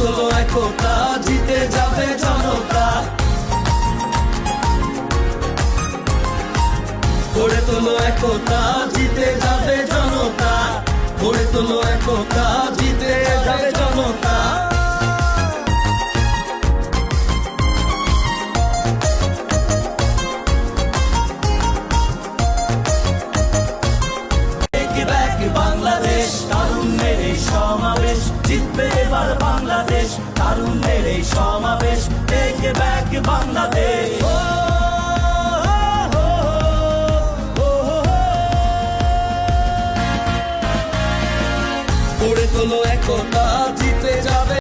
তোলো একতা জিতে যাবে জনতা। গড়ে তোলো একতা জিতে যাবে জনতা। গড়ে তোলো একতা জিতে যাবে জনতা। সমাবেশ জিতবে এবার বাংলাদেশ। তারুণদের এই সমাবেশ Take ব্যাক বাংলাদেশ। গড়ে তোলো একতা।